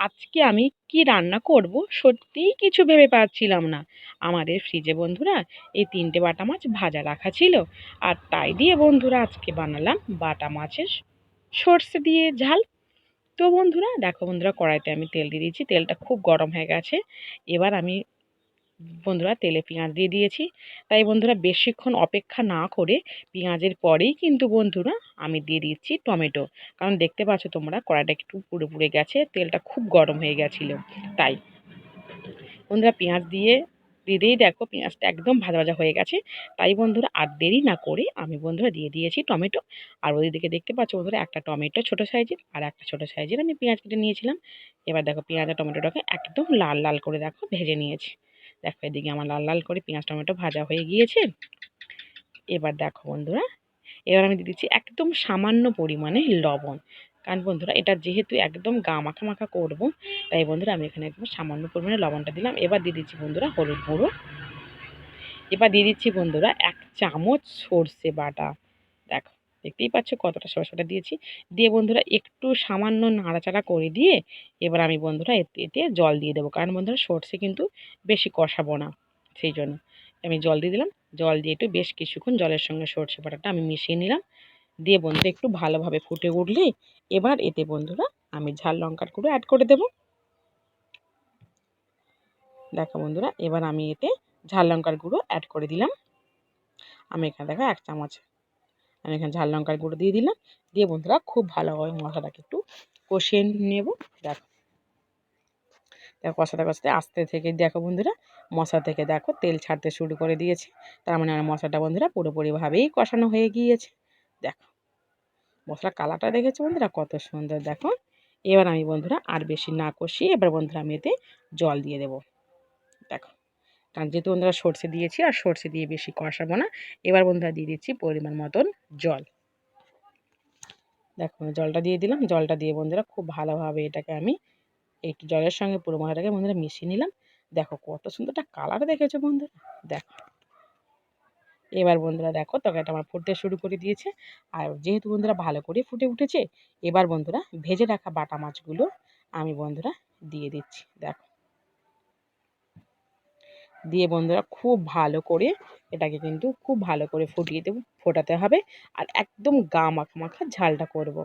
আজকে আমি কি রান্না করব সত্যিই কিছু ভেবে পাচ্ছিলাম না। আমাদের ফ্রিজে বন্ধুরা এই তিনটে বাটা মাছ ভাজা রাখা ছিল আর তাই দিয়ে বন্ধুরা আজকে বানালাম বাটা মাছের সর্ষে দিয়ে ঝাল। তো বন্ধুরা, দেখো বন্ধুরা, কড়াইতে আমি তেল দিয়ে দিয়েছি, তেলটা খুব গরম হয়ে গেছে। এবার আমি বন্ধুরা তেলে পেঁয়াজ দিয়ে দিয়েছি। তাই বন্ধুরা বেশিক্ষণ অপেক্ষা না করে পেঁয়াজের পরেই কিন্তু বন্ধুরা আমি দিয়ে দিচ্ছি টমেটো। কারণ দেখতে পাচ্ছ তোমরা কড়াইটা একটু পুড়ে পুড়ে গেছে, তেলটা খুব গরম হয়ে গেছিল। তাই বন্ধুরা পেঁয়াজ দিয়ে দিয়েই দেখো পেঁয়াজটা একদম ভাজা ভাজা হয়ে গেছে। তাই বন্ধুরা আর দেরি না করে আমি বন্ধুরা দিয়ে দিয়েছি টমেটো। আর ওই দিকে দেখতে পাচ্ছ বন্ধুরা একটা টমেটো ছোটো সাইজের আর একটা ছোটো সাইজের আমি পেঁয়াজ কেটে নিয়েছিলাম। এবার দেখো পেঁয়াজ আর টমেটোটাকে একদম লাল লাল করে দেখো ভেজে নিয়েছি। দেখো এদিকে আমার লাল লাল করে পেঁয়াজ, টমেটো ভাজা হয়ে গিয়েছে। এবার দেখো বন্ধুরা, এবার আমি দিয়ে দিচ্ছি একদম সামান্য পরিমাণে লবণ। কারণ বন্ধুরা, এটা যেহেতু একদম গা মাখা মাখা করব, তাই বন্ধুরা আমি এখানে একদম সামান্য পরিমাণে লবণটা দিলাম। এবার দিয়ে দিচ্ছি বন্ধুরা হলুদ গুঁড়ো। এবার দিয়ে দিচ্ছি বন্ধুরা এক চামচ সর্ষে বাটা। দেখো দেখতেই পাচ্ছ কতটা সরষেটা দিয়েছি। দিয়ে বন্ধুরা একটু সামান্য নাড়াচাড়া করে দিয়ে এবার আমি বন্ধুরা এতে জল দিয়ে দেবো। কারণ বন্ধুরা সর্ষে কিন্তু বেশি কষাবো না, সেই জন্য। আমি জল দিয়ে দিলাম। জল দিয়ে একটু বেশ কিছুক্ষণ জলের সঙ্গে সর্ষে বাটাটা আমি মিশিয়ে নিলাম। দিয়ে বন্ধুরা একটু ভালোভাবে ফুটে উঠলে এবার এতে বন্ধুরা আমি ঝাল লঙ্কার গুঁড়ো অ্যাড করে দেব। দেখো বন্ধুরা, এবার আমি এতে ঝাল লঙ্কার গুঁড়ো অ্যাড করে দিলাম। আমি এখানে দেখো এক চামচ আমি এখানে ঝাল লঙ্কার গুঁড়ো দিয়ে দিলাম। দিয়ে বন্ধুরা খুব ভালোভাবে মশলাটাকে একটু কষিয়ে নেব। দেখো। দেখো কষাতে কষাতে আস্তে থেকে দেখো বন্ধুরা, মশলা থেকে দেখো তেল ছাড়তে শুরু করে দিয়েছে। তার মানে আমার মশলাটা বন্ধুরা পুরোপুরিভাবেই কষানো হয়ে গিয়েছে। দেখো। মশলা কালারটা দেখেছ বন্ধুরা? কত সুন্দর। দেখো। এবার আমি বন্ধুরা আর বেশি না কষিয়ে এবার বন্ধুরা আমি এতে জল দিয়ে দেবো। দেখো। কারণ যেহেতু বন্ধুরা সর্ষে দিয়েছি, আর সর্ষে দিয়ে বেশি কষাবো না। এবার বন্ধুরা দিয়ে দিচ্ছি পরিমাণ মতন জল। দেখো, জলটা দিয়ে দিলাম। জলটা দিয়ে বন্ধুরা খুব ভালোভাবে এটাকে আমি একটু জলের সঙ্গে পুরো মশলাটাকে বন্ধুরা মিশিয়ে নিলাম। দেখো, কত সুন্দর একটা কালার দেখেছ বন্ধুরা? দেখো। এবার বন্ধুরা দেখো, তরকারিটা আমার ফুটতে শুরু করে দিয়েছে। আর যেহেতু বন্ধুরা ভালো করে ফুটে উঠেছে, এবার বন্ধুরা ভেজে রাখা বাটা মাছগুলো আমি বন্ধুরা দিয়ে দিচ্ছি। দেখো। দিয়ে বন্ধুরা খুব ভালো করে এটাকে কিন্তু খুব ভালো করে ফুটিয়ে দেবো, ফোটাতে হবে আর একদম গা মাখা মাখা ঝালটা করব।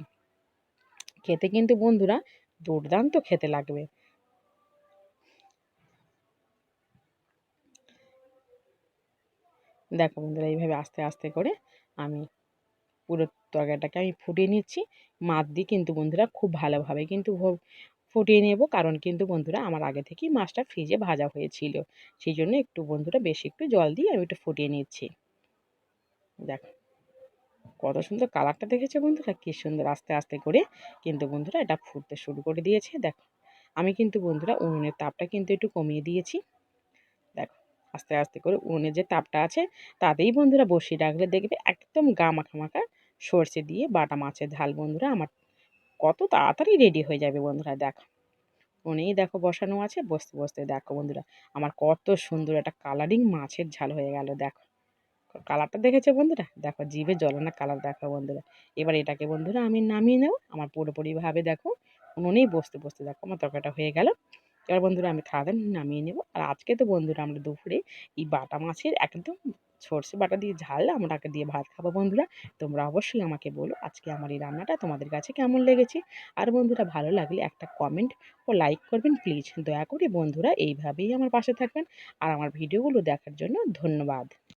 খেতে কিন্তু বন্ধুরা দুর্দান্ত খেতে লাগবে দেখো বন্ধুরা এইভাবে আস্তে আস্তে করে আমি পুরো তরকারিটাকে আমি ফুটিয়ে নিচ্ছি মাছ দিয়ে কিন্তু বন্ধুরা খুব ভালোভাবে কিন্তু ফুটিয়ে নেব। কারণ কিন্তু বন্ধুরা আমার আগে থেকেই মাছটা ফ্রিজে ভাজা হয়েছিল। সেই জন্য একটু বন্ধুরা বেশি একটু জল দিয়ে আমি একটু ফুটিয়ে নিচ্ছি। দেখ, কত সুন্দর কালারটা দেখেছে বন্ধুরা? কী সুন্দর আস্তে আস্তে করে কিন্তু বন্ধুরা এটা ফুটতে শুরু করে দিয়েছে। দেখো, আমি কিন্তু বন্ধুরা উনুনের তাপটা কিন্তু একটু কমিয়ে দিয়েছি। দেখো, আস্তে আস্তে করে উনুনের যে তাপটা আছে তাতেই বন্ধুরা বসিয়ে রাখলে দেখবে একদম গা মাখা সর্ষে দিয়ে বাটা মাছের ঝাল বন্ধুরা আমার কত তাড়াতাড়ি রেডি হয়ে যাবে বন্ধুরা, দেখো। ফোনেই দেখো বসানো আছে, বসতে বসতে দেখো বন্ধুরা, আমার কত সুন্দর একটা কালারিং মাছের ঝাল হয়ে গেল, দেখো। কালারটা দেখেছ বন্ধুরা? দেখো, জিভে জলানা কালার দেখো বন্ধুরা। এবার এটাকে বন্ধুরা আমি নামিয়ে নেব, আমার পুরোপুরিভাবে দেখো উনুনেই বসতে বসতে দেখো আমার তরকারিটা হয়ে গেল। এবার বন্ধুরা আমি তাড়াতাড়ি নামিয়ে নেব। আর আজকে তো বন্ধুরা আমরা দুপুরে এই বাটা মাছের একদম সর্ষে বাটা দিয়ে ঝাল আমরা আমরাকে দিয়ে ভাত খাব বন্ধুরা। তোমরা অবশ্যই আমাকে বলো আজকে আমার এই রান্নাটা তোমাদের কাছে কেমন লেগেছে। আর বন্ধুরা ভালো লাগলে একটা কমেন্ট ও লাইক করবেন। প্লিজ দয়া করে বন্ধুরা এইভাবেই আমার পাশে থাকবেন। আর আমার ভিডিওগুলো দেখার জন্য ধন্যবাদ।